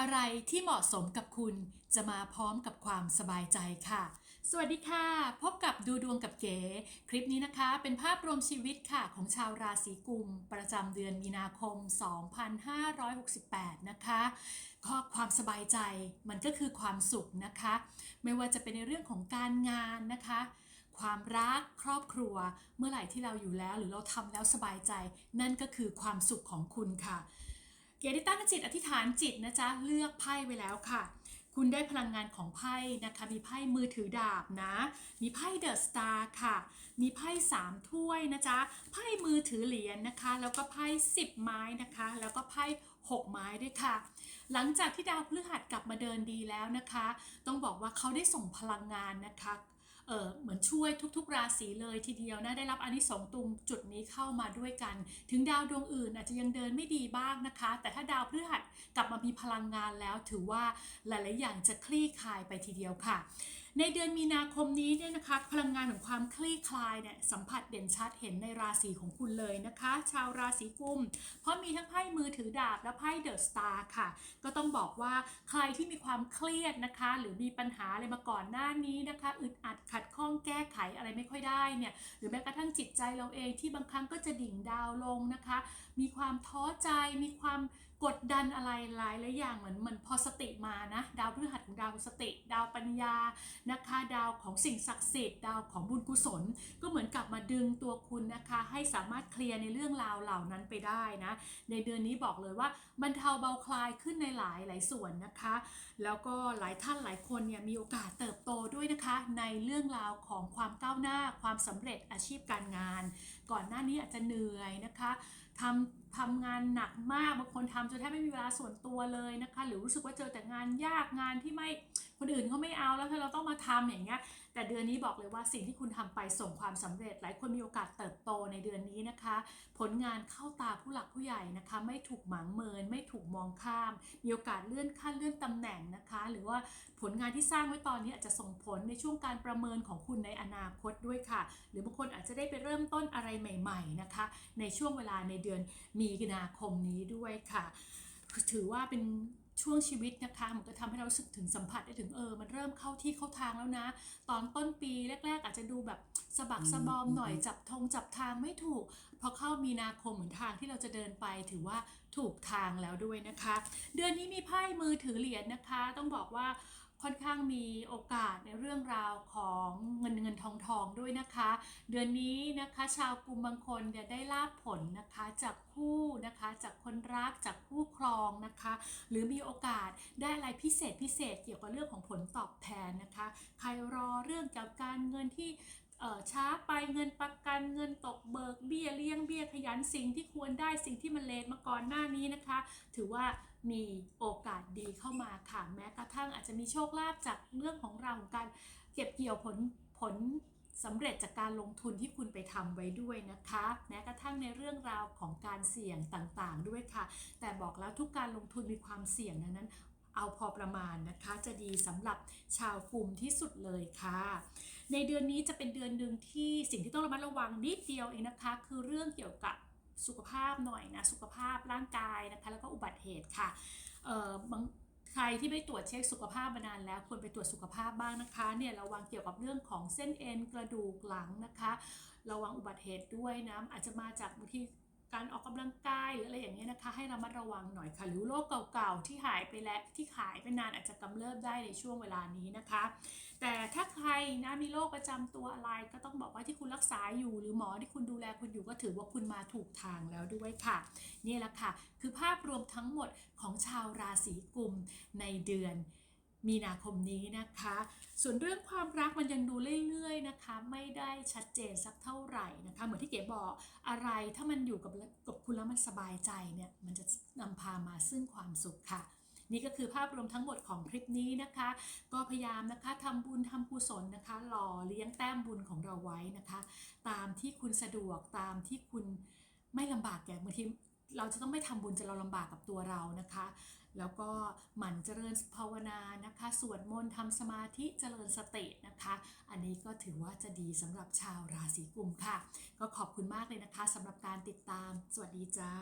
อะไรที่เหมาะสมกับคุณจะมาพร้อมกับความสบายใจค่ะ สวัสดีค่ะ พบกับดูดวงกับเก๋ คลิปนี้นะคะ เป็นภาพรวมชีวิตค่ะของชาวราศีกุม ประจำเดือนมีนาคม 2568 นะคะก็ความสบายใจมันก็คือความสุขนะคะ ไม่ว่าจะเป็นในเรื่องของการงานนะคะ ความรักครอบครัว เมื่อไหร่ที่เราอยู่แล้วหรือเราทำแล้วสบายใจ นั่นก็คือความสุขของคุณค่ะ เกียรติตั้งจิตอธิษฐานจิตนะจ๊ะเลือกไพ่ไว้แล้วค่ะ คุณได้พลังงานของไพ่นะคะ มีไพ่มือถือดาบนะ มีไพ่เดอะสตาร์ค่ะ มีไพ่สามถ้วยนะจ๊ะไพ่มือถือเหรียญนะคะ แล้วก็ไพ่สิบไม้นะคะ แล้วก็ไพ่หกไม้ด้วยค่ะ หลังจากที่ดาวพฤหัสกลับมาเดินดีแล้วนะคะ ต้องบอกว่าเขาได้ส่งพลังงานนะคะ เหมือนช่วยทุก ๆ ราศีเลยทีเดียวนะได้รับอันิสงส์ตรงจุดนี้เข้ามาด้วยกัน ถึงดาวดวงอื่นอาจจะยังเดินไม่ดีบ้างนะคะ แต่ถ้าดาวพฤหัสกลับมามีพลังงานแล้วถือว่าหลายๆอย่างจะคลี่คลายไปทีเดียวค่ะในเดือนมีนาคมนี้เนี่ยนะคะ พลังงานของความคลี่คลายเนี่ยสัมผัสเด่นชัดเห็นในราศีของคุณเลยนะคะ ชาวราศีกุม เพราะมีทั้งไพ่มือถือดาบและไพ่เดอะสตาร์ค่ะ ก็ต้องบอกว่าใครที่มีความเครียดนะคะ หรือมีปัญหาอะไรมาก่อนหน้านี้นะคะ อึดอัดขัดข้องแก้ไขอะไรไม่ค่อยได้เนี่ยหรือแม้กระทั่งจิตใจเราเองที่บางครั้งก็จะดิ่งดาวลงนะคะ มีความท้อใจมีความ กดดันอะไรหลายหลายอย่างเหมือนเหมือนพอสติมานะดาวพฤหัสของดาวสติ ดาวปัญญานะคะดาวของสิ่งศักดิ์สิทธิ์ดาวของบุญกุศล ก็เหมือนกลับมาดึงตัวคุณนะคะ ให้สามารถเคลียร์ในเรื่องราวเหล่านั้นไปได้นะในเดือนนี้บอกเลยว่าบรรเทาเบาคลายขึ้นในหลายหลายส่วนนะคะ แล้วก็หลายท่านหลายคนเนี่ยมีโอกาสเติบโตด้วยนะคะ ในเรื่องราวของความก้าวหน้าความสำเร็จอาชีพการงาน ก่อนหน้านี้อาจจะเหนื่อยนะคะทำทำงานหนักมากบางคนทำจนแทบไม่มีเวลาส่วนตัวเลยนะคะ หรือรู้สึกว่าเจอแต่งานยากงานที่ไม่ คนอื่นเขาไม่เอาแล้วถ้าเราต้องมาทำอย่างเงี้ยแต่เดือนนี้บอกเลยว่าสิ่งที่คุณทำไปส่งความสำเร็จ หลายคนมีโอกาสเติบโตในเดือนนี้นะคะ ผลงานเข้าตาผู้หลักผู้ใหญ่นะคะ ไม่ถูกหมางเมิน ไม่ถูกมองข้าม มีโอกาสเลื่อนขั้นเลื่อนตำแหน่งนะคะ หรือว่าผลงานที่สร้างไว้ตอนนี้อาจจะส่งผลในช่วงการประเมินของคุณในอนาคตด้วยค่ะ หรือบางคนอาจจะได้ไปเริ่มต้นอะไรใหม่ ๆนะคะ ในช่วงเวลาในเดือนมีนาคมนี้ด้วยค่ะ ถือว่าเป็น ช่วงชีวิตนะคะมันก็ทำให้เรารู้สึกถึงสัมผัสได้ถึงเออ มันเริ่มเข้าที่เข้าทางแล้วนะ ตอนต้นปีแรก ๆ อาจจะดูแบบสะบักสะบอมหน่อยจับธงจับทางไม่ถูก พอเข้ามีนาคมเหมือนทางที่เราจะเดินไปถือว่าถูกทางแล้วด้วยนะคะ เดือนนี้มีไพ่มือถือเหรียญนะคะ ต้องบอกว่า ค่อนข้างมีโอกาสในเรื่องราวของเงินเงินทองทองด้วยนะคะ เดือนนี้นะคะชาวกลุ่มบางคนเนี่ยได้ลาบผลนะคะจากคู่นะคะจากคนรักจากคู่ครองนะคะ หรือมีโอกาสได้อะไรพิเศษพิเศษเกี่ยวกับเรื่องของผลตอบแทนนะคะ ใครรอเรื่องเกี่ยวกับการเงินที่ เออช้าไปเงินประกันเงินตกเบิกเบี้ยเลี้ยงเบี้ยขยันสิ่งที่ควรได้สิ่งที่มันเลทมาก่อนหน้านี้นะคะ ถือว่ามีโอกาสดีเข้ามาค่ะแม้กระทั่งอาจจะมีโชคลาภจากเรื่องของเราของการเก็บเกี่ยวผลผลสำเร็จจากการลงทุนที่คุณไปทำไว้ด้วยนะคะ แม้กระทั่งในเรื่องราวของการเสี่ยงต่างๆ ด้วยค่ะ แต่บอกแล้วทุกการลงทุนมีความเสี่ยงดังนั้น เอาพอประมาณนะคะจะดีสำหรับชาวกลุ่มที่สุดเลยค่ะ ในเดือนนี้จะเป็นเดือนหนึ่งที่สิ่งที่ต้องระมัดระวังนิดเดียวเองนะคะ คือเรื่องเกี่ยวกับสุขภาพหน่อยนะสุขภาพร่างกายนะคะแล้วก็อุบัติเหตุค่ะเอ่อบางใครที่ไม่ตรวจเช็คสุขภาพมานานแล้วควรไปตรวจสุขภาพบ้างนะคะเนี่ยระวังเกี่ยวกับเรื่องของเส้นเอ็นกระดูกหลังนะคะ ระวังอุบัติเหตุด้วยนะอาจจะมาจากบางที การออกกำลังกายหรืออะไรอย่างเงี้ยนะคะ ให้ระมัดระวังหน่อยค่ะหรือโรคเก่าๆที่หายไปแล้วที่ขายไปนานอาจจะกำเริบได้ในช่วงเวลานี้นะคะ แต่ถ้าใครนะมีโรคประจำตัวอะไรก็ต้องบอกว่าที่คุณรักษาอยู่ หรือหมอที่คุณดูแลคุณอยู่ก็ถือว่าคุณมาถูกทางแล้วด้วยค่ะ นี่แหละค่ะ คือภาพรวมทั้งหมดของชาวราศีกุมในเดือน มีนาคมนี้นะคะ ส่วนเรื่องความรักมันยังดูเรื่อยๆนะคะ ไม่ได้ชัดเจนสักเท่าไหร่นะคะ เหมือนที่เก๋บอกอะไรถ้ามันอยู่กับกับคุณแล้วมันสบายใจเนี่ยมันจะนำพามาซึ่งความสุขค่ะนี่ก็คือภาพรวมทั้งหมดของคลิปนี้นะคะ ก็พยายามนะคะทำบุญทำกุศลนะคะ หล่อเลี้ยงแต้มบุญของเราไว้นะคะ ตามที่คุณสะดวกตามที่คุณไม่ลำบากแก่บางที เราจะต้องไม่ทำบุญจะเราลำบากกับตัวเรานะคะ แล้วก็หมั่นเจริญภาวนานะคะ สวดมนต์ทำสมาธิเจริญสตินะคะ อันนี้ก็ถือว่าจะดีสำหรับชาวราศีกุมค่ะ ก็ขอบคุณมากเลยนะคะสำหรับการติดตาม สวัสดีจ้า